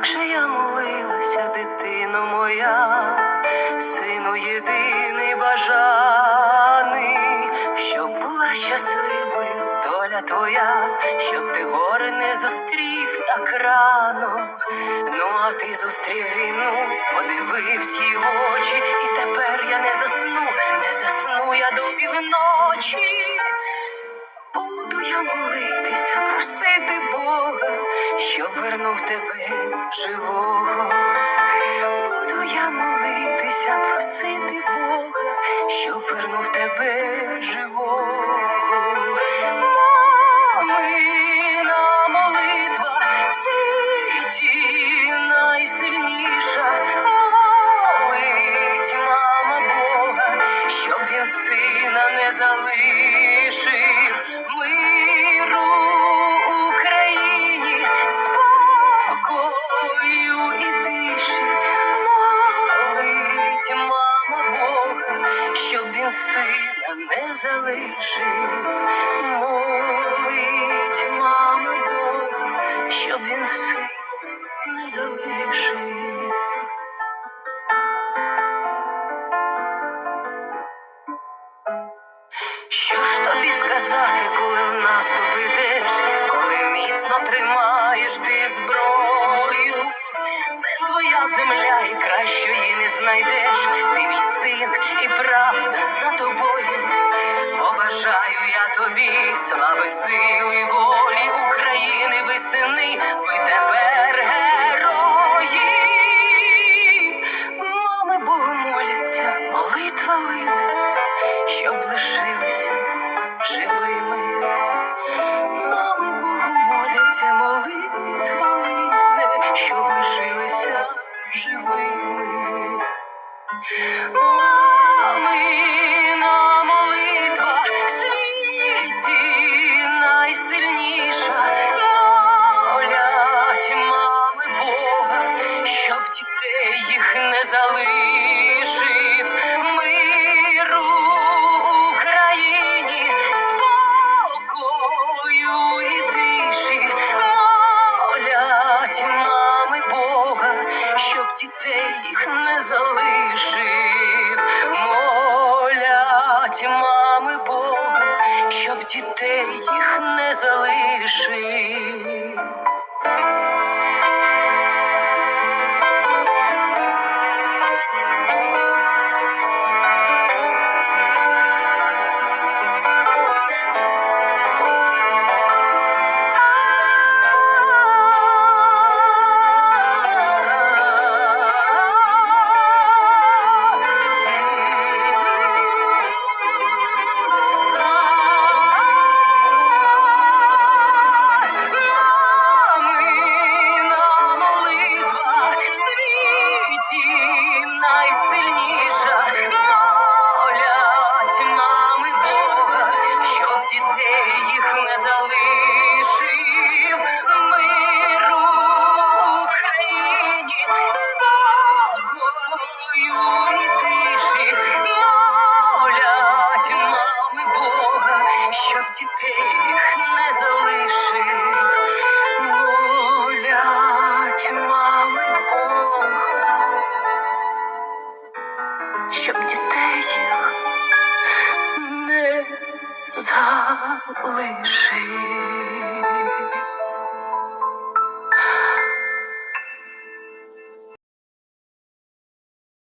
як же я молилася, дитино моя, сину єдиний бажаний, щоб була щасливою доля твоя, щоб ти горе не зустрів так рано. Ну, а ти зустрів війну, подивився її в очі, і тепер я не засну, не засну я до півночі. Буду я молитися, просити Бога щоб вернув тебе живого. Буду я молитися, просити Бога, щоб вернув тебе живого. Мамина молитва в найсильніша. Молить мама Бога, щоб він сина не залишив залишив. Молить мама Бога, щоб він сина не залишив. Що ж тобі сказати, коли в наступ ідеш, коли міцно тримаєш ти зброю? Це твоя земля і кращої не знайдеш. Ти мій син і правда за тобою. Слави, сили, волі України, ви сини, ви тепер герої. Мами Богу моляться, молитва лине, щоб лишилися живими. Мами Богу моляться, молитва лине, щоб лишилися живими. Мамина Молять мами Бога, щоб дітей їх не залишив. Щоб дітей їх не залишив.